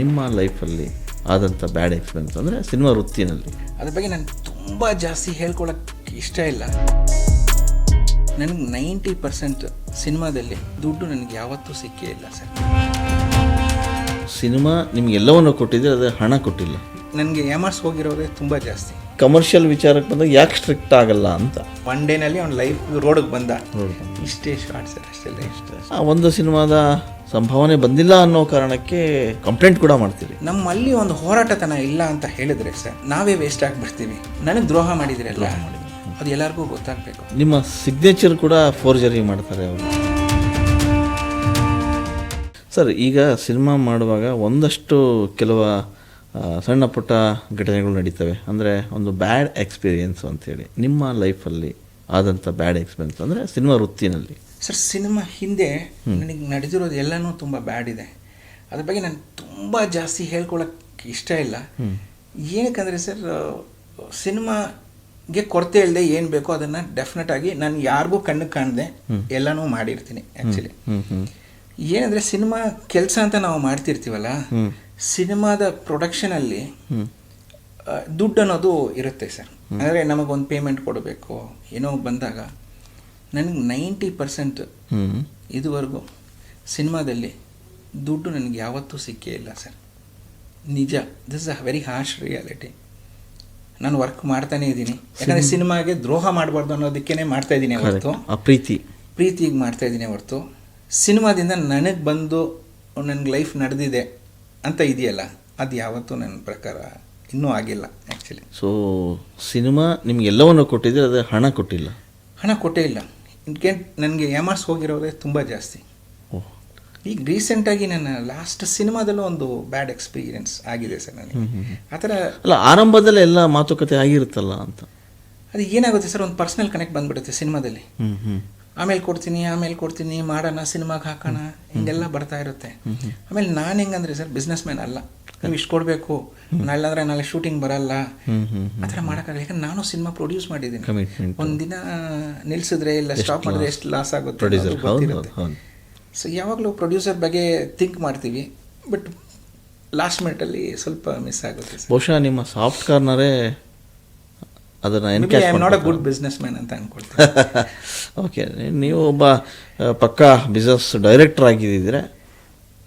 ನಿಮ್ಮ ಲೈಫಲ್ಲಿ ಆದಂಥ ಬ್ಯಾಡ್ ಎಕ್ಸ್ಪೀರಿಯನ್ಸ್ ಅಂದರೆ ಸಿನಿಮಾ ವೃತ್ತಿನಲ್ಲಿ? ಅದ್ರ ಬಗ್ಗೆ ನಾನು ತುಂಬ ಜಾಸ್ತಿ ಹೇಳ್ಕೊಳಕ್ಕೆ ಇಷ್ಟ ಇಲ್ಲ. ನನಗೆ ನೈಂಟಿ ಪರ್ಸೆಂಟ್ ಸಿನಿಮಾದಲ್ಲಿ ದುಡ್ಡು ನನಗೆ ಯಾವತ್ತೂ ಸಿಕ್ಕೇ ಇಲ್ಲ ಸರ್. ಸಿನಿಮಾ ನಿಮ್ಗೆ ಎಲ್ಲವನ್ನು ಅದು ಅದೇ ಹಣ ಕೊಟ್ಟಿಲ್ಲ. ನನಗೆ ಎಮರ್ಸ್ ಹೋಗಿರೋದೇ ತುಂಬ ಜಾಸ್ತಿ. ಕಮರ್ಷಿಯಲ್ ವಿಚಾರಕ್ಕೆ ಬಂದಾಗ ಯಾಕೆ ಸ್ಟ್ರಿಕ್ಟ್ ಆಗಲ್ಲ ಅಂತ. ಒನ್ ಡೇನಲ್ಲಿ ಅವ್ನ ಲೈಫ್ ರೋಡಿಗೆ ಬಂದ. ಇಷ್ಟೇ ಶಾರ್ಟ್ ಸರ್ ಅಷ್ಟೆಲ್ಲ ಇಷ್ಟ ಆ ಒಂದು ಸಿನಿಮಾದ ಸಂಭಾವನೆ ಬಂದಿಲ್ಲ ಅನ್ನೋ ಕಾರಣಕ್ಕೆ ಕಂಪ್ಲೇಂಟ್ ಕೂಡ ಮಾಡ್ತೀರಿ. ನಮ್ಮಲ್ಲಿ ಒಂದು ಹೋರಾಟತನ ಇಲ್ಲ ಅಂತ ಹೇಳಿದ್ರೆ ಸರ್ ನಾವೇ ವೇಸ್ಟ್ ಆಗಿಬಿಡ್ತೀವಿ ನನಗೆ ದ್ರೋಹ ಮಾಡಿದಿರಲ್ಲ ಅದು ಎಲ್ಲರಿಗೂ ಗೊತ್ತಾಗಬೇಕು. ನಿಮ್ಮ ಸಿಗ್ನೇಚರ್ ಕೂಡ ಫೋರ್ಜರಿ ಮಾಡ್ತಾರೆ ಅವರು. ಸರ್ ಈಗ ಸಿನಿಮಾ ಮಾಡುವಾಗ ಒಂದಷ್ಟು ಕೆಲವು ಸಣ್ಣ ಪುಟ್ಟ ಘಟನೆಗಳು ನಡೀತವೆ. ಅಂದರೆ ಒಂದು ಬ್ಯಾಡ್ ಎಕ್ಸ್ಪೀರಿಯನ್ಸ್ ಅಂಥೇಳಿ ನಿಮ್ಮ ಲೈಫಲ್ಲಿ ಆದಂಥ ಬ್ಯಾಡ್ ಎಕ್ಸ್ಪೀರಿಯನ್ಸ್ ಅಂದರೆ ಸಿನಿಮಾ ವೃತ್ತಿನಲ್ಲಿ. ಸರ್ ಸಿನಿಮಾ ಹಿಂದೆ ನನಗೆ ನಡೆದಿರೋದು ಎಲ್ಲನೂ ತುಂಬ ಬ್ಯಾಡ್ ಇದೆ. ಅದ್ರ ಬಗ್ಗೆ ನಾನು ತುಂಬ ಜಾಸ್ತಿ ಹೇಳ್ಕೊಳಕ್ಕೆ ಇಷ್ಟ ಇಲ್ಲ. ಏನಕ್ಕಂದರೆ ಸರ್ ಸಿನಿಮಾಗೆ ಕೊರತೆ ಇಲ್ಲದೆ ಏನು ಬೇಕೋ ಅದನ್ನು ಡೆಫಿನೆಟ್ ಆಗಿ ನಾನು ಯಾರಿಗೂ ಕಣ್ಣು ಕಾಣದೆ ಎಲ್ಲನೂ ಮಾಡಿರ್ತೀನಿ ಆ್ಯಕ್ಚುಲಿ ಏನಂದರೆ ಸಿನಿಮಾ ಕೆಲಸ ಅಂತ ನಾವು ಮಾಡ್ತಿರ್ತೀವಲ್ಲ ಸಿನಿಮಾದ ಪ್ರೊಡಕ್ಷನಲ್ಲಿ ದುಡ್ಡು ಅನ್ನೋದು ಇರುತ್ತೆ ಸರ್. ಅಂದರೆ ನಮಗೊಂದು ಪೇಮೆಂಟ್ ಕೊಡಬೇಕು ಏನೋ ಬಂದಾಗ ನನಗೆ ನೈಂಟಿ ಪರ್ಸೆಂಟ್ ಇದುವರೆಗೂ ಸಿನಿಮಾದಲ್ಲಿ ದುಡ್ಡು ನನಗೆ ಯಾವತ್ತೂ ಸಿಕ್ಕೇ ಇಲ್ಲ ಸರ್. ನಿಜ this a very harsh reality ನಾನು ವರ್ಕ್ ಮಾಡ್ತಾನೇ ಇದ್ದೀನಿ. ಯಾಕಂದರೆ ಸಿನಿಮಾಗೆ ದ್ರೋಹ ಮಾಡಬಾರ್ದು ಅನ್ನೋದಕ್ಕೇ ಮಾಡ್ತಾ ಇದ್ದೀನಿ ಹೊರತು. ಪ್ರೀತಿ. ಪ್ರೀತಿಗೆ ಮಾಡ್ತಾ ಇದ್ದೀನಿ ಹೊರತು. ಸಿನಿಮಾದಿಂದ ನನಗೆ ಬಂದು ನನಗೆ ಲೈಫ್ ನಡೆದಿದೆ. ಅಂತ ಇದೆಯಲ್ಲ ಅದು ಯಾವತ್ತೂ ನನ್ನ ಪ್ರಕಾರ ಇನ್ನೂ ಆಗಿಲ್ಲ ಆ್ಯಕ್ಚುಲಿ ಸೊ ಸಿನಿಮಾ ನಿಮ್ಗೆ ಎಲ್ಲವನ್ನು ಅದು ಅದೇ ಹಣ ಕೊಟ್ಟಿಲ್ಲ? ಹಣ ಕೊಟ್ಟೇ ಇಲ್ಲ. ಇನ್ಕೆ ನನಗೆ ಎಮರ್ಸ್ ಹೋಗಿರೋದೇ ತುಂಬ ಜಾಸ್ತಿ. ಓಹ್ ಈಗ ರೀಸೆಂಟಾಗಿ ನನ್ನ ಲಾಸ್ಟ್ ಸಿನಿಮಾದಲ್ಲೂ ಒಂದು ಬ್ಯಾಡ್ ಎಕ್ಸ್ಪೀರಿಯನ್ಸ್ ಆಗಿದೆ ಸರ್ ನನಗೆ. ಆ ಥರ ಅಲ್ಲ ಆರಂಭದಲ್ಲೇ ಎಲ್ಲ ಮಾತುಕತೆ ಆಗಿರುತ್ತಲ್ಲ ಅಂತ? ಅದು ಏನಾಗುತ್ತೆ ಸರ್ ಒಂದು ಪರ್ಸ್ನಲ್ ಕನೆಕ್ಟ್ ಬಂದ್ಬಿಡುತ್ತೆ ಸಿನಿಮಾದಲ್ಲಿ. ಆಮೇಲೆ ಕೊಡ್ತೀನಿ ಆಮೇಲೆ ಕೊಡ್ತೀನಿ ಮಾಡೋಣ ಸಿನಿಮಾಗೆ ಹಾಕೋಣ ಹಿಂಗೆಲ್ಲ ಬರ್ತಾ ಇರುತ್ತೆ. ಆಮೇಲೆ ನಾನು ಹೆಂಗಂದ್ರೆ ಸರ್ ಬಿಸ್ನೆಸ್ ಮ್ಯಾನ್ ಅಲ್ಲ. ನೀವು ಇಷ್ಟು ಕೊಡಬೇಕು ನಾಳೆ ನಾಳೆ ಶೂಟಿಂಗ್ ಬರಲ್ಲ. ಆ ಥರ ಮಾಡೋಕ್ಕಾಗಲ್ಲ. ಯಾಕಂದ್ರೆ ನಾನು ಸಿನಿಮಾ ಪ್ರೊಡ್ಯೂಸ್ ಮಾಡಿದ್ದೀನಿ. ಒಂದಿನ ನಿಲ್ಸಿದ್ರೆ ಇಲ್ಲ ಸ್ಟಾಪ್ ಮಾಡಿದ್ರೆ ಎಷ್ಟು ಲಾಸ್ ಆಗುತ್ತೆ ಸೊ ಯಾವಾಗಲೂ ಪ್ರೊಡ್ಯೂಸರ್ ಬಗ್ಗೆ ಥಿಂಕ್ ಮಾಡ್ತೀವಿ. ಬಟ್ ಲಾಸ್ಟ್ ಮಿನಿಟಲ್ಲಿ ಸ್ವಲ್ಪ ಮಿಸ್ ಆಗುತ್ತೆ ಬಹುಶಃ ನಿಮ್ಮ ಸಾಫ್ಟ್ ಕಾರ್ನರೇ ಅದನ್ನು I am not a good business man ಅಂತ ಅನ್ಕೊಳ್ತೀನಿ. ಓಕೆ ನೀವು ಒಬ್ಬ ಪಕ್ಕಾ ಬಿಸ್ನೆಸ್ ಡೈರೆಕ್ಟರ್ ಆಗಿದ್ದಿದ್ರೆ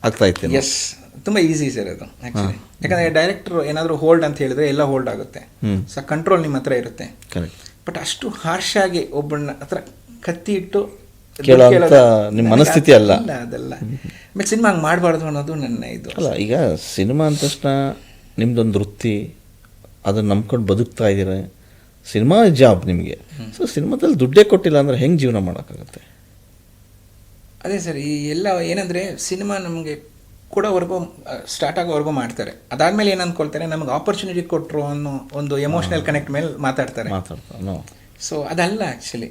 ಆಗ್ತಾ ಇತ್ತು ಎಸ್ ತುಂಬ ಈಸಿ ಸರ್ ಅದು ಆ್ಯಕ್ಚುಲಿ ಯಾಕಂದರೆ ಡೈರೆಕ್ಟರ್ ಏನಾದರೂ ಹೋಲ್ಡ್ ಅಂತ ಹೇಳಿದ್ರೆ ಎಲ್ಲ ಹೋಲ್ಡ್ ಆಗುತ್ತೆ. ಸೊ ಕಂಟ್ರೋಲ್ ನಿಮ್ಮ ಹತ್ರ ಇರುತ್ತೆ. ಬಟ್ ಅಷ್ಟು ಹಾರ್ಷಾಗಿ ಆಗಿ ಒಬ್ಬನ ಹತ್ರ ಕತ್ತಿ ಇಟ್ಟು ನಿಮ್ಮ ಮನಸ್ಥಿತಿ ಅಲ್ಲ. ಅದಲ್ಲ ಬಟ್ ಸಿನಿಮಾ ಹಂಗೆ ಮಾಡಬಾರ್ದು ಅನ್ನೋದು ನನ್ನ ಇದು. ಅಲ್ಲ ಈಗ ಸಿನಿಮಾ ಅಂದ ತಕ್ಷಣ ನಿಮ್ದೊಂದು ವೃತ್ತಿ ಅದನ್ನು ನಂಬ್ಕೊಂಡು ಬದುಕ್ತಾ ಇದ್ದೀರ? ಸಿನಿಮಾ ಜಾಬ್ ನಿಮಗೆ. ಸೊ ಸಿನಿಮಾದಲ್ಲಿ ದುಡ್ಡೇ ಕೊಟ್ಟಿಲ್ಲ ಅಂದರೆ ಹೆಂಗೆ ಜೀವನ ಮಾಡೋಕ್ಕಾಗತ್ತೆ? ಅದೇ ಸರ್ ಈ ಎಲ್ಲ ಏನಂದರೆ ಸಿನಿಮಾ ನಮಗೆ ಕೊಡೋವರೆಗೂ ಸ್ಟಾರ್ಟ್ ಆಗೋವರೆಗೂ ಮಾಡ್ತಾರೆ. ಅದಾದಮೇಲೆ ಏನು ಅಂದ್ಕೊಳ್ತಾರೆ ನಮಗೆ ಆಪರ್ಚುನಿಟಿ ಕೊಟ್ಟರು ಅನ್ನೋ ಒಂದು ಎಮೋಷ್ನಲ್ ಕನೆಕ್ಟ್ ಮೇಲೆ ಮಾತಾಡ್ತಾರೆ. ಮಾತಾಡ್ತಾ ಸೊ ಅದಲ್ಲ ಆ್ಯಕ್ಚುಲಿ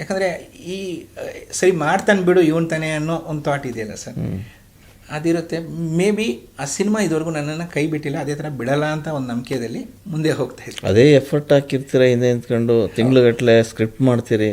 ಯಾಕಂದರೆ ಈ ಸರಿ ಮಾಡ್ತಾನೆ ಬಿಡು ಇವನ್ ತಾನೆ ಅನ್ನೋ ಒಂದು ಥಾಟ್ ಇದೆಯಲ್ಲ ಸರ್. ಅದಿರುತ್ತೆ. ಮೇ ಬಿ ಆ ಸಿನಿಮಾ ಇದುವರೆಗೂ ನನ್ನನ್ನು ಕೈ ಬಿಟ್ಟಿಲ್ಲ. ಅದೇ ಥರ ಬಿಡಲ್ಲ ಅಂತ ಒಂದು ನಂಬಿಕೆಯಲ್ಲಿ ಮುಂದೆ ಹೋಗ್ತಾ ಇದ್ದೀನಿ. ಅದೇ ಎಫರ್ಟ್ ಹಾಕಿರ್ತೀರ ಹಿಂದೆ ನಿಂತ್ಕೊಂಡು ತಿಂಗ್ಳುಗಟ್ಟಲೆ ಸ್ಕ್ರಿಪ್ಟ್ ಮಾಡ್ತೀರಿ.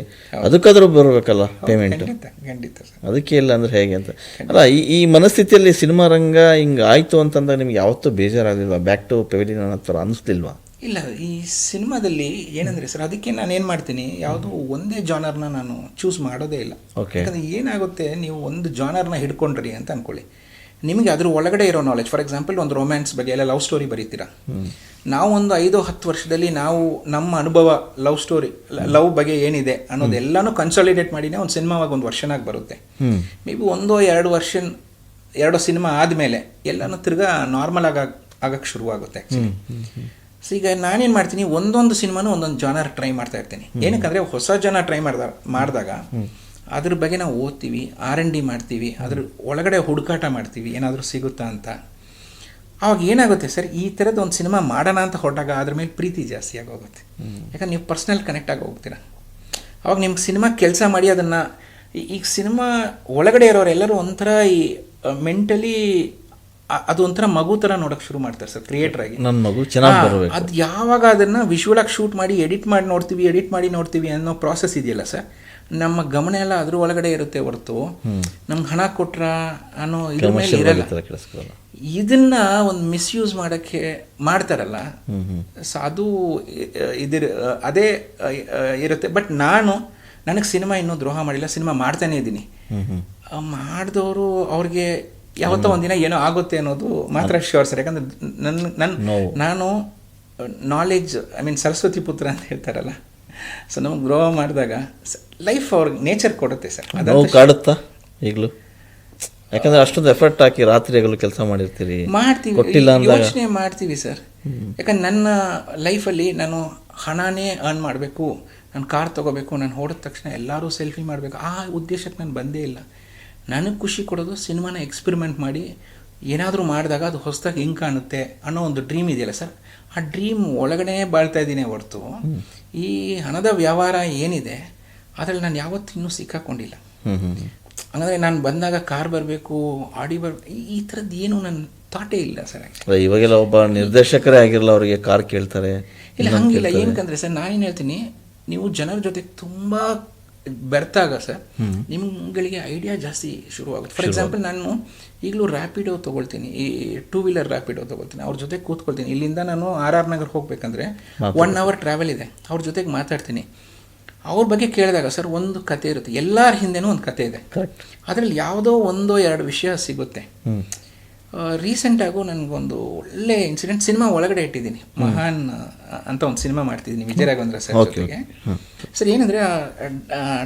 ಅದಕ್ಕಾದರೂ ಬರಬೇಕಲ್ಲ ಪೇಮೆಂಟ್ ಖಂಡಿತ ಅದಕ್ಕೆ ಇಲ್ಲ ಅಂದ್ರೆ ಹೇಗೆ ಅಂತ? ಅಲ್ಲ ಈ ಈ ಮನಸ್ಥಿತಿಯಲ್ಲಿ ಸಿನಿಮಾ ರಂಗ ಹಿಂಗೆ ಆಯಿತು ಅಂತಂದಾಗ ನಿಮ್ಗೆ ಯಾವತ್ತೂ ಬೇಜಾರಾಗಲಿಲ್ಲ ಬ್ಯಾಕ್ ಟು ಪೆವಿಲಿಯನ್ ಅನ್ನೋ ಥರ ಅನಿಸ್ಲಿಲ್ವಾ? ಇಲ್ಲ ಈ ಸಿನಿಮಾದಲ್ಲಿ ಏನಂದರೆ ಸರ್ ಅದಕ್ಕೆ ನಾನು ಏನು ಮಾಡ್ತೀನಿ? ಯಾವುದೋ ಒಂದೇ ಜಾನರ್ನ ನಾನು ಚೂಸ್ ಮಾಡೋದೇ ಇಲ್ಲ. ಯಾಕಂದ್ರೆ ಯಾಕಂದರೆ ಏನಾಗುತ್ತೆ ನೀವು ಒಂದು ಜಾನರ್ನ ಹಿಡ್ಕೊಂಡ್ರಿ ಅಂತ ಅಂದ್ಕೊಳ್ಳಿ ನಿಮಗೆ ಅದ್ರ ಒಳಗಡೆ ಇರೋ ನಾಲೆಜ್ ಫಾರ್ ಎಕ್ಸಾಂಪಲ್ ಒಂದು ರೊಮ್ಯಾನ್ಸ್ ಬಗ್ಗೆ ಎಲ್ಲ ಲವ್ ಸ್ಟೋರಿ ಬರೀತೀರಾ? ನಾವು ಒಂದು ಐದು, ಹತ್ತು ವರ್ಷದಲ್ಲಿ ನಾವು ನಮ್ಮ ಅನುಭವ ಲವ್ ಸ್ಟೋರಿ ಲವ್ ಬಗ್ಗೆ ಏನಿದೆ ಅನ್ನೋದೆಲ್ಲನೂ ಕನ್ಸಾಲಿಡೇಟ್ ಮಾಡಿನೇ ಒಂದು ಸಿನಿಮಾವಾಗ ಒಂದು ವರ್ಷನಾಗಿ ಬರುತ್ತೆ. ಮೇ ಬಿ ಒಂದೋ ಎರಡು ವರ್ಷ ಎರಡು ಸಿನಿಮಾ ಆದಮೇಲೆ ಎಲ್ಲಾನು ತಿರ್ಗಾ ನಾರ್ಮಲ್ ಆಗ ಆಗಕ್ಕೆ ಶುರುವಾಗುತ್ತೆ ಆ್ಯಕ್ಚುಲಿ ಸೊ ಈಗ ನಾನೇನು ಮಾಡ್ತೀನಿ, ಒಂದೊಂದು ಸಿನಿಮಾನು ಒಂದೊಂದು ಜಾನರ್ ಟ್ರೈ ಮಾಡ್ತಾ ಇರ್ತೀನಿ. ಏನಕ್ಕಂದ್ರೆ ಹೊಸ ಜನ ಟ್ರೈ ಮಾಡ್ದಾಗ ಮಾಡಿದಾಗ ಅದ್ರ ಬಗ್ಗೆ ನಾವು ಓದ್ತೀವಿ ಆರ್ ಎನ್ ಡಿ ಮಾಡ್ತೀವಿ ಅದ್ರ ಒಳಗಡೆ ಹುಡುಕಾಟ ಮಾಡ್ತೀವಿ ಏನಾದರೂ ಸಿಗುತ್ತಾ ಅಂತ. ಅವಾಗ ಏನಾಗುತ್ತೆ ಸರ್ ಈ ಥರದ್ದು ಒಂದು ಸಿನಿಮಾ ಮಾಡೋಣ ಅಂತ ಹೊರಟಾಗ ಅದ್ರ ಮೇಲೆ ಪ್ರೀತಿ ಜಾಸ್ತಿ ಆಗೋಗುತ್ತೆ. ಯಾಕಂದ್ರೆ ನೀವು ಪರ್ಸ್ನಲ್ ಕನೆಕ್ಟ್ ಆಗಿ ಹೋಗ್ತೀರಾ. ಅವಾಗ ನಿಮ್ಗೆ ಸಿನಿಮಾ ಕೆಲಸ ಮಾಡಿ ಅದನ್ನು ಈಗ ಸಿನಿಮಾ ಒಳಗಡೆ ಇರೋರೆಲ್ಲರೂ ಒಂಥರ ಈ ಮೆಂಟಲಿ ಅದು ಒಂಥರ ಮಗು ಥರ ನೋಡೋಕೆ ಶುರು ಮಾಡ್ತಾರೆ ಸರ್ ಕ್ರಿಯೇಟರ್ ಆಗಿ. ನನ್ನ ಮಗು ಚೆನ್ನಾಗಿ ಅದು ಯಾವಾಗ ಅದನ್ನು ವಿಶುವಲಾಗಿ ಶೂಟ್ ಮಾಡಿ ಎಡಿಟ್ ಮಾಡಿ ನೋಡ್ತೀವಿ ಎಡಿಟ್ ಮಾಡಿ ನೋಡ್ತೀವಿ ಅನ್ನೋ ಪ್ರಾಸೆಸ್ ಇದೆಯಲ್ಲ ಸರ್. ನಮ್ಮ ಗಮನ ಎಲ್ಲ ಅದ್ರ ಒಳಗಡೆ ಇರುತ್ತೆ ಹೊರತು. ನಮ್ಗೆ ಹಣ ಕೊಟ್ರ ಅನ್ನೋ ಇದ್ರ ಮೇಲೆ ಇರಲ್ಲ. ಇದನ್ನ ಒಂದು ಮಿಸ್ಯೂಸ್ ಮಾಡೋಕ್ಕೆ ಮಾಡ್ತಾರಲ್ಲ. ಸೊ ಅದು ಇದಿರ ಅದೇ ಇರುತ್ತೆ. ಬಟ್ ನಾನು ನನಗೆ ಸಿನಿಮಾ ಇನ್ನೂ ದ್ರೋಹ ಮಾಡಿಲ್ಲ. ಸಿನಿಮಾ ಮಾಡ್ತಾನೆ ಇದ್ದೀನಿ. ಮಾಡಿದವರು ಅವ್ರಿಗೆ ಯಾವತ್ತೋ ಒಂದಿನ ಏನೋ ಆಗುತ್ತೆ ಅನ್ನೋದು ಮಾತ್ರ ಶ್ಯೂರ್ ಸರ್. ಯಾಕಂದ್ರೆ ನನ್ನ ನನ್ನ ನಾನು ನಾಲೆಜ್ ಐ ಮೀನ್ ಸರಸ್ವತಿ ಪುತ್ರ ಅಂತ ಹೇಳ್ತಾರಲ್ಲ. ಸೊ ನಮಗೆ ಗ್ರೋ ಮಾಡಿದಾಗ ಲೈಫ್ ಅವ್ರಿಗೆ ನೇಚರ್ ಕೊಡುತ್ತೆ ಸರ್ ನೋವು ಕಾಡುತ್ತಾ ಈಗಲೂ? ಯಾಕಂದ್ರೆ ಅಷ್ಟೊಂದು ಎಫರ್ಟ್ ಹಾಕಿ ರಾತ್ರಿಗಳು ಕೆಲಸ ಮಾಡಿರ್ತೀರಿ. ಮಾಡ್ತೀವಿ. ಕೊಟ್ಟಿಲ್ಲ ಅಂದಾಗ ಯೋಚನೆ ಮಾಡ್ತೀವಿ ಸರ್ ಯಾಕಂದ್ರೆ ನನ್ನ ಲೈಫಲ್ಲಿ ನಾನು ಹಣನೇ ಅರ್ನ್ ಮಾಡಬೇಕು ನಾನು ಕಾರ್ ತೊಗೋಬೇಕು ನಾನು ಹೊಡೆದ ತಕ್ಷಣ ಎಲ್ಲರೂ ಸೆಲ್ಫಿ ಮಾಡಬೇಕು. ಆ ಉದ್ದೇಶಕ್ಕೆ ನಾನು ಬಂದೇ ಇಲ್ಲ. ನನಗೆ ಖುಷಿ ಕೊಡೋದು ಸಿನಿಮಾನ ಎಕ್ಸ್ಪೆರಿಮೆಂಟ್ ಮಾಡಿ ಏನಾದರೂ ಮಾಡಿದಾಗ ಅದು ಹೊಸದಾಗಿ ಹಿಂಗೆ ಕಾಣುತ್ತೆ ಅನ್ನೋ ಒಂದು ಡ್ರೀಮ್ ಇದೆಯಲ್ಲ ಸರ್? ಆ ಡ್ರೀಮ್ ಒಳಗಡೆ ಬಾಳ್ತಾ ಇದ್ದೀನಿ ಹೊರತು. ಈ ಹಣದ ವ್ಯವಹಾರ ಏನಿದೆ ಅದರಲ್ಲಿ ನಾನು ಯಾವತ್ತೂ ಇನ್ನೂ ಸಿಕ್ಕಾಕೊಂಡಿಲ್ಲ. ಹಂಗಂದ್ರೆ ನಾನು ಬಂದಾಗ ಕಾರ್ ಬರಬೇಕು ಆಡಿ ಬರ್ ಈ- ಥರದ್ದು ಏನು ನನ್ನ ತಾಟೇ ಇಲ್ಲ ಸರ್ ಇವಾಗೆಲ್ಲ ಒಬ್ಬ ನಿರ್ದೇಶಕರೇ ಆಗಿರಲ್ಲ ಅವರಿಗೆ ಕಾರ್ ಕೇಳ್ತಾರೆ ಇಲ್ಲ ಹಂಗಿಲ್ಲ. ಏನಕ್ಕಂದ್ರೆ ಸರ್ ನಾನೇನು ಹೇಳ್ತೀನಿ ನೀವು ಜನರ ಜೊತೆ ತುಂಬ ಬೆರ್ತಾಗ ಸರ್ ನಿಮ್ಗಳಿಗೆ ಐಡಿಯಾ ಜಾಸ್ತಿ ಶುರುವಾಗುತ್ತೆ. ಫಾರ್ ಎಕ್ಸಾಂಪಲ್ ನಾನು ಈಗಲೂ ರ್ಯಾಪಿಡೋ ತೊಗೊಳ್ತೀನಿ. ಈ ಟೂ ವೀಲರ್ ರ್ಯಾಪಿಡೋ ತೊಗೊಳ್ತೀನಿ. ಅವ್ರ ಜೊತೆ ಕೂತ್ಕೊಳ್ತೀನಿ. ಇಲ್ಲಿಂದ ನಾನು ಆರ್ ಆರ್ ನಗರ್ ಹೋಗ್ಬೇಕಂದ್ರೆ ಒನ್ ಅವರ್ ಟ್ರಾವೆಲ್ ಇದೆ. ಅವ್ರ ಜೊತೆಗೆ ಮಾತಾಡ್ತೀನಿ. ಅವ್ರ ಬಗ್ಗೆ ಕೇಳಿದಾಗ ಸರ್ ಒಂದು ಕತೆ ಇರುತ್ತೆ. ಎಲ್ಲರ ಹಿಂದೆನೂ ಒಂದು ಕತೆ ಇದೆ. ಅದರಲ್ಲಿ ಯಾವುದೋ ಒಂದೋ ಎರಡು ವಿಷಯ ಸಿಗುತ್ತೆ. ರೀಸೆಂಟಾಗೂ ನನಗೊಂದು ಒಳ್ಳೆ ಇನ್ಸಿಡೆಂಟ್ ಸಿನಿಮಾ ಒಳಗಡೆ ಇಟ್ಟಿದ್ದೀನಿ. ಮಹಾನ್ ಅಂತ ಒಂದು ಸಿನಿಮಾ ಮಾಡ್ತಿದ್ದೀನಿ ವಿಜಯ ರಾಘವೇಂದ್ರ ಸರ್ ಜೊತೆಗೆ. ಸರ್ ಏನಂದರೆ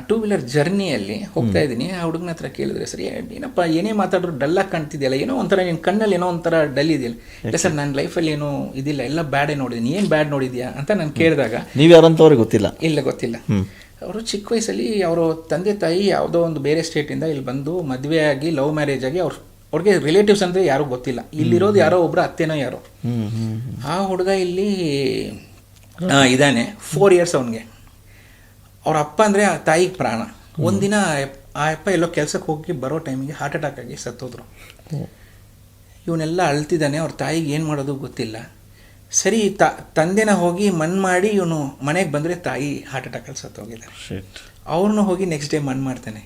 ಟೂ ವೀಲರ್ ಜರ್ನಿಯಲ್ಲಿ ಹೋಗ್ತಾ ಇದ್ದೀನಿ. ಆ ಹುಡುಗನ ಹತ್ರ ಕೇಳಿದ್ರೆ ಸರಿ ಏನಪ್ಪ ಏನೇ ಮಾತಾಡ್ರು ಡಲ್ಲಾಗಿ ಕಾಣ್ತಿದೆಯಲ್ಲ ಏನೋ ಒಂಥರ ನಿನ್ನ ಕಣ್ಣಲ್ಲಿ ಏನೋ ಒಂಥರ ಡಲ್ ಇದೆಯಲ್ಲ. ಇಲ್ಲ ಸರ್ ನನ್ನ ಲೈಫಲ್ಲಿ ಏನೋ ಇದಿಲ್ಲ ಎಲ್ಲ ಬ್ಯಾಡೇ ನೋಡಿದ್ದೀನಿ. ಏನು ಬ್ಯಾಡ್ ನೋಡಿದ್ಯಾ? ಅಂತ ನಾನು ಕೇಳಿದಾಗ ನೀವು ಯಾರಂತವ್ರಿಗೆ ಗೊತ್ತಿಲ್ಲ? ಇಲ್ಲ ಗೊತ್ತಿಲ್ಲ. ಅವರು ಚಿಕ್ಕ ವಯಸ್ಸಲ್ಲಿ ಅವರು ತಂದೆ ತಾಯಿ ಯಾವುದೋ ಒಂದು ಬೇರೆ ಸ್ಟೇಟಿಂದ ಇಲ್ಲಿ ಬಂದು ಮದುವೆ ಆಗಿ ಲವ್ ಮ್ಯಾರೇಜ್ ಆಗಿ ಅವ್ರು ಅವ್ರಿಗೆ ರಿಲೇಟಿವ್ಸ್ ಅಂದರೆ ಯಾರೂ ಗೊತ್ತಿಲ್ಲ. ಇಲ್ಲಿರೋದು ಯಾರೋ ಒಬ್ಬರು ಅತ್ತೆನೋ ಯಾರೋ. ಆ ಹುಡುಗ ಇಲ್ಲಿ ಇದ್ದಾನೆ ಫೋರ್ ಇಯರ್ಸ್ ಅವನಿಗೆ. ಅವ್ರ ಅಪ್ಪ ಅಂದರೆ ಆ ತಾಯಿಗೆ ಪ್ರಾಣ. ಒಂದಿನ ಆ ಅಪ್ಪ ಎಲ್ಲೋ ಕೆಲಸಕ್ಕೆ ಹೋಗಿ ಬರೋ ಟೈಮಿಗೆ ಹಾರ್ಟ್ ಅಟ್ಯಾಕ್ ಆಗಿ ಸತ್ತೋದ್ರು. ಇವನೆಲ್ಲ ಅಳ್ತಿದ್ದಾನೆ ಅವ್ರ ತಾಯಿಗೆ ಏನು ಮಾಡೋದು ಗೊತ್ತಿಲ್ಲ. ಸರಿ ತ ತಂದೆನ ಹೋಗಿ ಮಣ್ಣು ಮಾಡಿ ಇವನು ಮನೆಗೆ ಬಂದರೆ ತಾಯಿ ಹಾರ್ಟ್ ಅಟ್ಯಾಕಲ್ಲಿ ಸತ್ತೋಗಿದ್ದಾರೆ ಅವ್ರನ್ನೂ ಅವ್ರನ್ನ ಹೋಗಿ ನೆಕ್ಸ್ಟ್ ಡೇ ಮಣ್ಣು ಮಾಡ್ತಾನೆ.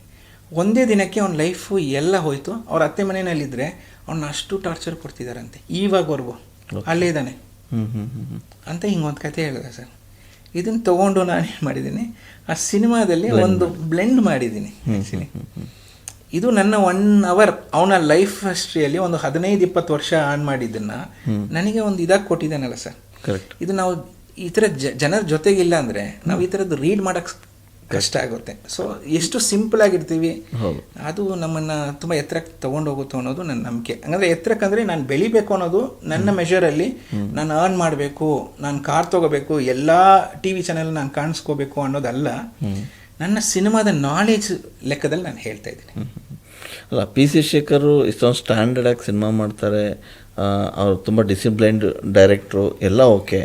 ಒಂದೇ ದಿನಕ್ಕೆ ಅವ್ನ ಲೈಫು ಎಲ್ಲ ಹೋಯ್ತು. ಅವ್ರ ಅತ್ತೆ ಮನೆಯಲ್ಲಿದ್ದರೆ ಅವ್ನ ಅಷ್ಟು ಟಾರ್ಚರ್ ಕೊಡ್ತಿದ್ದಾರಂತೆ ಇವಾಗವರೆಗೂ ಅಲ್ಲೇ ಇದ್ದಾನೆ. ಅಂತ ಹಿಂಗೊಂದು ಕತೆ ಹೇಳಿದೆ ಸರ್. ಇದನ್ನು ತೊಗೊಂಡು ನಾನು ಏನು ಮಾಡಿದ್ದೀನಿ ಆ ಸಿನಿಮಾದಲ್ಲಿ ಒಂದು ಬ್ಲೆಂಡ್ ಮಾಡಿದ್ದೀನಿ ಆ್ಯಕ್ಚುಲಿ ಇದು ನನ್ನ ಒನ್ ಅವರ್ ಅವನ ಲೈಫ್ ಹಿಸ್ಟ್ರಿಯಲ್ಲಿ ಒಂದು ಹದಿನೈದು ಇಪ್ಪತ್ತು ವರ್ಷ ಆನ್ ಮಾಡಿದ್ದನ್ನ ನನಗೆ ಒಂದು ಇದಾಗಿ ಕೊಟ್ಟಿದ್ದಾನಲ್ಲ ಸರ್. ಇದು ನಾವು ಈ ಥರ ಜನರ ಜೊತೆಗಿಲ್ಲ ಅಂದರೆ ನಾವು ಈ ಥರದ್ದು ರೀಡ್ ಮಾಡೋಕ್ಕೆ ಕಷ್ಟ ಆಗುತ್ತೆ. ಸೊ ಎಷ್ಟು ಸಿಂಪಲ್ ಆಗಿರ್ತೀವಿ. ಅದು ನಮ್ಮನ್ನ ತುಂಬ ಎತ್ತರಕ್ಕೆ ಹೋಗುತ್ತೆ ಅನ್ನೋದು ನನ್ನ ನಂಬಿಕೆ. ಹಂಗಂದ್ರೆ ಎತ್ತರಕ್ಕಂದ್ರೆ ಅಂದರೆ ನಾನು ಬೆಳಿಬೇಕು ಅನ್ನೋದು ನನ್ನ ಮೆಷರಲ್ಲಿ ನಾನು ಅರ್ನ್ ಮಾಡಬೇಕು ನಾನು ಕಾರ್ ತಗೋಬೇಕು ಎಲ್ಲ ಟಿ ವಿ ಚಾನೆಲ್ ನಾನು ಕಾಣಿಸ್ಕೋಬೇಕು ಅನ್ನೋದಲ್ಲ. ನನ್ನ ಸಿನಿಮಾದ ನಾಲೆಜ್ ಲೆಕ್ಕದಲ್ಲಿ ನಾನು ಹೇಳ್ತಾ ಇದ್ದೀನಿ. ಅಲ್ಲ ಪಿ ಸಿ ಶೇಖರ್ ಇಷ್ಟೊಂದು ಸ್ಟ್ಯಾಂಡರ್ಡ್ ಆಗಿ ಸಿನಿಮಾ ಮಾಡ್ತಾರೆ. ಅವ್ರು ತುಂಬ ಡಿಸಿಪ್ಲೈನ್ಡ್ ಡೈರೆಕ್ಟ್ರು ಎಲ್ಲ ಓಕೆ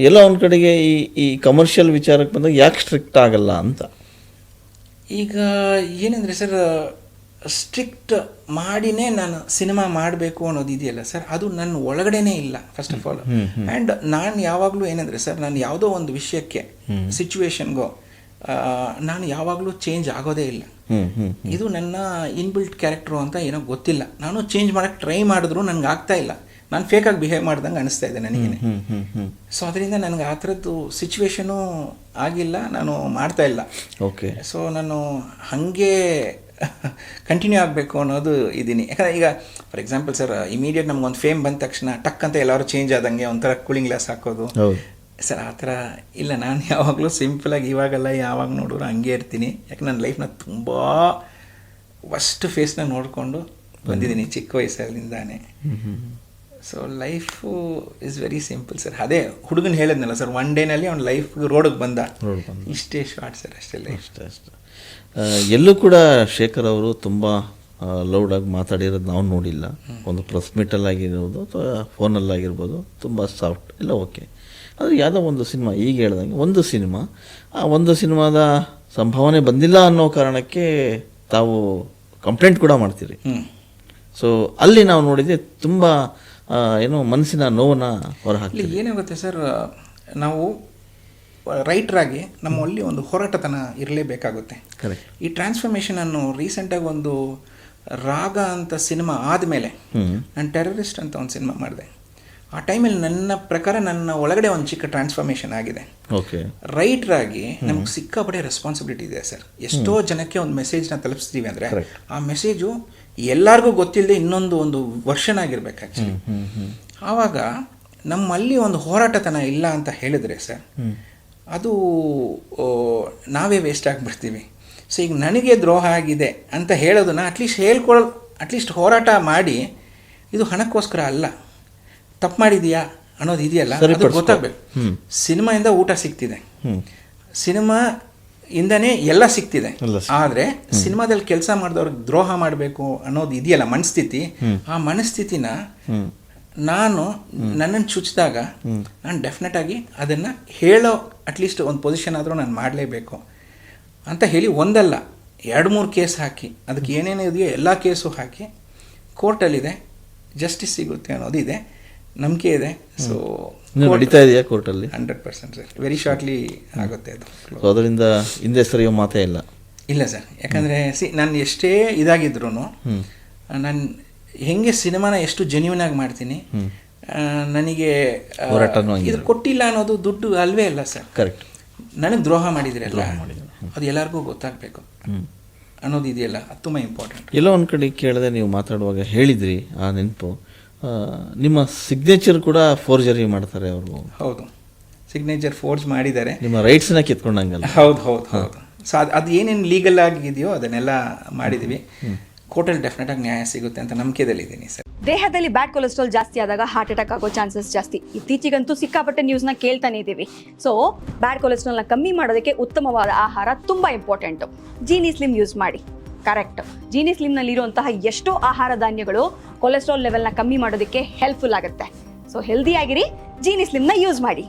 ಎಲ್ಲ ಒಂದು ಕಡೆಗೆ ಈ ಈ ಕಮರ್ಷಿಯಲ್ ವಿಚಾರಕ್ಕೆ ಬಂದಾಗ ಯಾಕೆ ಸ್ಟ್ರಿಕ್ಟ್ ಆಗಲ್ಲ ಅಂತ? ಈಗ ಏನಂದರೆ ಸರ್ ಸ್ಟ್ರಿಕ್ಟ್ ಮಾಡಿನೇ ನಾನು ಸಿನಿಮಾ ಮಾಡಬೇಕು ಅನ್ನೋದು ಇದೆಯಲ್ಲ ಸರ್ ಅದು ನನ್ನ ಒಳಗಡೆನೇ ಇಲ್ಲ ಫಸ್ಟ್ ಆಫ್ ಆಲ್ ಆ್ಯಂಡ್ ನಾನು ಯಾವಾಗಲೂ ಏನಂದರೆ ಸರ್ ನಾನು ಯಾವುದೋ ಒಂದು ವಿಷಯಕ್ಕೆ ಸಿಚುವೇಶನ್ಗೋ ನಾನು ಯಾವಾಗಲೂ ಚೇಂಜ್ ಆಗೋದೇ ಇಲ್ಲ. ಇದು ನನ್ನ ಇನ್ಬಿಲ್ಟ್ ಕ್ಯಾರೆಕ್ಟ್ರು ಅಂತ ಏನೋ ಗೊತ್ತಿಲ್ಲ. ನಾನು ಚೇಂಜ್ ಮಾಡೋಕ್ಕೆ ಟ್ರೈ ಮಾಡಿದ್ರು ನನಗೆ ಆಗ್ತಾ ಇಲ್ಲ. ನಾನು ಫೇಕಾಗಿ ಬಿಹೇವ್ ಮಾಡ್ದಂಗೆ ಅನಿಸ್ತಾ ಇದೆ ನನಗೇನೆ ಸೊ ಅದರಿಂದ ನನಗೆ ಆ ಥರದ್ದು ಸಿಚುವೇಶನು ಆಗಿಲ್ಲ ನಾನು ಮಾಡ್ತಾ ಇಲ್ಲ. ಓಕೆ ಸೊ ನಾನು ಹಾಗೆ ಕಂಟಿನ್ಯೂ ಆಗಬೇಕು ಅನ್ನೋದು ಇದ್ದೀನಿ. ಯಾಕಂದರೆ ಈಗ ಫಾರ್ ಎಕ್ಸಾಂಪಲ್ ಸರ್ ಇಮಿಡಿಯೇಟ್ ನಮ್ಗೊಂದು ಫೇಮ್ ಬಂದ ತಕ್ಷಣ ಟಕ್ ಅಂತ ಎಲ್ಲರೂ ಚೇಂಜ್ ಆದಂಗೆ ಒಂಥರ ಕೂಲಿಂಗ್ ಗ್ಲಾಸ್ ಹಾಕೋದು. ಸರ್ ಆ ಥರ ಇಲ್ಲ ನಾನು ಯಾವಾಗಲೂ ಸಿಂಪಲಾಗಿ ಇವಾಗೆಲ್ಲ ಯಾವಾಗ ನೋಡಿದ್ರು ಹಂಗೆ ಇರ್ತೀನಿ. ಯಾಕೆ ನನ್ನ ಲೈಫ್ನ ತುಂಬ ಫಸ್ಟ್ ಫೇಸ್ನ ನೋಡಿಕೊಂಡು ಬಂದಿದ್ದೀನಿ ಚಿಕ್ಕ ವಯಸ್ಸಲ್ಲಿಂದಾನೆ. So life is very simple sir ಅದೇ ಹುಡುಗನ ಹೇಳಿದ್ನಲ್ಲ ಸರ್ ಒನ್ ಡೇನಲ್ಲಿ ಅವ್ನು ಲೈಫ್ ರೋಡಿಗೆ ಬಂದ. ಇಷ್ಟೇ ಶಾರ್ಟ್ ಸರ್ ಅಷ್ಟೇ ಲೈಫ್ ಅಷ್ಟೇ ಅಷ್ಟೇ. ಎಲ್ಲೂ ಕೂಡ ಶೇಖರ್ ಅವರು ತುಂಬ ಲೌಡಾಗಿ ಮಾತಾಡಿರೋದು ನಾವು ನೋಡಿಲ್ಲ. ಒಂದು ಪ್ರೆಸ್ ಮೀಟಲ್ಲಾಗಿರ್ಬೋದು ಅಥವಾ ಫೋನಲ್ಲಾಗಿರ್ಬೋದು ತುಂಬ ಸಾಫ್ಟ್ ಎಲ್ಲ ಓಕೆ ಆದರೆ ಯಾವುದೋ ಒಂದು ಸಿನಿಮಾ ಈಗ ಹೇಳ್ದಂಗೆ ಒಂದು ಸಿನಿಮಾ. ಆ ಒಂದು ಸಿನಿಮಾದ ಸಂಭಾವನೆ ಬಂದಿಲ್ಲ ಅನ್ನೋ ಕಾರಣಕ್ಕೆ ತಾವು ಕಂಪ್ಲೇಂಟ್ ಕೂಡ ಮಾಡ್ತೀರಿ. ಸೊ ಅಲ್ಲಿ ನಾವು ನೋಡಿದರೆ ತುಂಬ ಏನೋ ಮನಸ್ಸಿನ ನೋವನ್ನು ಹೊರಹಾಕಿ ಇಲ್ಲಿ ಏನಾಗುತ್ತೆ ಸರ್ ನಾವು ರೈಟ್ರಾಗಿ ನಮ್ಮಲ್ಲಿ ಒಂದು ಹೋರಾಟತನ ಇರಲೇಬೇಕಾಗುತ್ತೆ. ಈ ಈ ಟ್ರಾನ್ಸ್ಫಾರ್ಮೇಷನನ್ನು ರೀಸೆಂಟಾಗಿ ಒಂದು ರಾಗ ಅಂತ ಸಿನಿಮಾ ಆದಮೇಲೆ. ನಾನು ಟೆರರಿಸ್ಟ್ ಅಂತ ಒಂದು ಸಿನಿಮಾ ಮಾಡಿದೆ. ಆ ಟೈಮಲ್ಲಿ ನನ್ನ ಪ್ರಕಾರ ನನ್ನ ಒಳಗಡೆ ಒಂದು ಚಿಕ್ಕ ಟ್ರಾನ್ಸ್ಫಾರ್ಮೇಷನ್ ಆಗಿದೆ. ಓಕೆ. ರೈಟ್ರಾಗಿ ನಮ್ಗೆ ಸಿಕ್ಕಾಪಡೆ ರೆಸ್ಪಾನ್ಸಿಬಿಲಿಟಿ ಇದೆ ಸರ್. ಎಷ್ಟೋ ಜನಕ್ಕೆ ಒಂದು ಮೆಸೇಜ್ನ ತಲುಪಿಸ್ತೀವಿ ಅಂದರೆ ಆ ಮೆಸೇಜು ಎಲ್ಲರಿಗೂ ಗೊತ್ತಿಲ್ಲದೆ ಇನ್ನೊಂದು ಒಂದು ವರ್ಷನ್ ಆಗಿರ್ಬೇಕು ಆ್ಯಕ್ಚುಲಿ ಆವಾಗ ನಮ್ಮಲ್ಲಿ ಒಂದು ಹೋರಾಟತನ ಇಲ್ಲ ಅಂತ ಹೇಳಿದ್ರೆ ಸರ್ ಅದು ನಾವೇ ವೇಸ್ಟ್ ಆಗಿಬಿಡ್ತೀವಿ. ಸೊ ಈಗ ನನಗೆ ದ್ರೋಹ ಆಗಿದೆ ಅಂತ ಹೇಳೋದನ್ನ ಅಟ್ಲೀಸ್ಟ್ ಹೇಳ್ಕೊಳ್ ಅಟ್ಲೀಸ್ಟ್ ಹೋರಾಟ ಮಾಡಿ ಇದು ಹಣಕ್ಕೋಸ್ಕರ ಅಲ್ಲ. ತಪ್ಪು ಮಾಡಿದೀಯಾ ಅನ್ನೋದು ಇದೆಯಲ್ಲ ಅದು ಗೊತ್ತಾಗಬೇಕು. ಸಿನಿಮಾಯಿಂದ ಊಟ ಸಿಗ್ತಿದೆ. ಸಿನಿಮಾ ಇಂದನೇ ಎಲ್ಲ ಸಿಗ್ತಿದೆ. ಆದ್ರೆ ಆದರೆ ಸಿನಿಮಾದಲ್ಲಿ ಕೆಲಸ ಮಾಡಿದವ್ರಿಗೆ ದ್ರೋಹ ಮಾಡಬೇಕು ಅನ್ನೋದು ಇದೆಯಲ್ಲ ಮನಸ್ಥಿತಿ? ಆ ಮನಸ್ಥಿತಿನ ನಾನು ನನ್ನನ್ನು ಚುಚ್ಚಿದಾಗ ನಾನು ಡೆಫಿನೆಟ್ ಆಗಿ ಅದನ್ನ ಹೇಳೋ ಅಟ್ಲೀಸ್ಟ್ ಒಂದು ಪೊಸಿಷನ್ ಆದರೂ ನಾನು ಮಾಡಲೇಬೇಕು. ಅಂತ ಹೇಳಿ ಒಂದಲ್ಲ ಎರಡು ಮೂರು ಕೇಸ್ ಹಾಕಿ ಅದಕ್ಕೆ ಏನೇನು ಇದೆಯೋ ಎಲ್ಲ ಕೇಸು ಹಾಕಿ ಕೋರ್ಟಲ್ಲಿದೆ ಜಸ್ಟಿಸ್ ಸಿಗುತ್ತೆ ಅನ್ನೋದು ಇದೆ. ನಂಬಿಕೆ ಇದೆ. ಸೊ ನಡೀತಾ ಇದೆಯಾ ಕೋರ್ಟಲ್ಲಿ hundred percent sir. Very shortly ಆಗುತ್ತೆ ಅದು. ಅದರಿಂದ ಹಿಂದೆ ಸರಿಯೋ ಮಾತೇ ಇಲ್ಲ. ಇಲ್ಲ ಸರ್. ಯಾಕಂದರೆ ಸಿ ನಾನು ಎಷ್ಟೇ ಇದಾಗಿದ್ರು. ನಾನು ಹೆಂಗೆ ಸಿನಿಮಾನ ಎಷ್ಟು ಜೆನ್ಯೂನ್ ಆಗಿ ಮಾಡ್ತೀನಿ ನನಗೆ ಇದು ಕೊಟ್ಟಿಲ್ಲ ಅನ್ನೋದು ದುಡ್ಡು ಅಲ್ವೇ ಅಲ್ಲ ಸರ್. ಕರೆಕ್ಟ್ ನನಗೆ ದ್ರೋಹ ಮಾಡಿದ್ರಲ್ಲ ಅದು ಎಲ್ಲರಿಗೂ ಗೊತ್ತಾಗಬೇಕು. ಅನ್ನೋದು ಇದೆಯಲ್ಲ ಅದು ತುಂಬ ಇಂಪಾರ್ಟೆಂಟ್ ಎಲ್ಲೋ ಒಂದು ಕಡೆ ಕೇಳಿದೆ ನೀವು ಮಾತಾಡುವಾಗ ಹೇಳಿದ್ರಿ ಆ ನೆನಪು. ನಿಮ್ಮ ಸಿಗ್ನೇಚರ್ ಕೂಡ ಫೋರ್ಜರಿ ಮಾಡ್ತಾರೆ ಅವರು. ಹೌದು. ಸಿಗ್ನೇಚರ್ ಫೋರ್ಜ್ ಮಾಡಿದ್ದಾರೆ. ನಿಮ್ಮ ರೈಟ್ಸ್ನ ಕಿತ್ಕೊಂಡಂಗಲ್ಲ. ಹೌದು ಹೌದು ಹೌದು. ಸೊ ಅದು ಅದು ಏನೇನು ಲೀಗಲ್ ಆಗಿದೆಯೋ ಅದನ್ನೆಲ್ಲ ಮಾಡಿದ್ದೀವಿ ಕೋರ್ಟಲ್ಲಿ ಡೆಫಿನೆಟ್ ಆಗಿ ನ್ಯಾಯ ಸಿಗುತ್ತೆ ಅಂತ ನಂಬಿಕೆದಲ್ಲಿದ್ದೀನಿ ಸರ್. ದೇಹದಲ್ಲಿ ಬ್ಯಾಡ್ ಕೊಲೆಸ್ಟ್ರಾಲ್ ಜಾಸ್ತಿ ಆದಾಗ ಹಾರ್ಟ್ ಅಟ್ಯಾಕ್ ಆಗೋ ಚಾನ್ಸಸ್ ಜಾಸ್ತಿ. ಇತ್ತೀಚೆಗಂತೂ ಸಿಕ್ಕಾಪಟ್ಟೆ ನ್ಯೂಸ್ನ ಕೇಳ್ತಾನೆ ಇದ್ದೀವಿ ಸೊ ಬ್ಯಾಡ್ ಕೊಲೆಸ್ಟ್ರಾಲ್ನ ಕಮ್ಮಿ ಮಾಡೋದಕ್ಕೆ ಉತ್ತಮವಾದ ಆಹಾರ ತುಂಬ ಇಂಪಾರ್ಟೆಂಟು ಜೀನಿ ಸ್ಲಿಮ್ ಯೂಸ್ ಮಾಡಿ. ಕರೆಕ್ಟ್ ಜೀನಿ ಸ್ಲಿಮ್ನಲ್ಲಿರುವಂತಹ ಎಷ್ಟೋ ಆಹಾರ ಧಾನ್ಯಗಳು ಕೊಲೆಸ್ಟ್ರಾಲ್ ಲೆವೆಲ್ನ ಕಮ್ಮಿ ಮಾಡೋದಕ್ಕೆ ಹೆಲ್ಪ್ಫುಲ್ ಆಗುತ್ತೆ. ಸೊ ಹೆಲ್ದಿ ಆಗಿರಿ ಜೀನಿ ಸ್ಲಿಮ್ನ ಯೂಸ್ ಮಾಡಿ.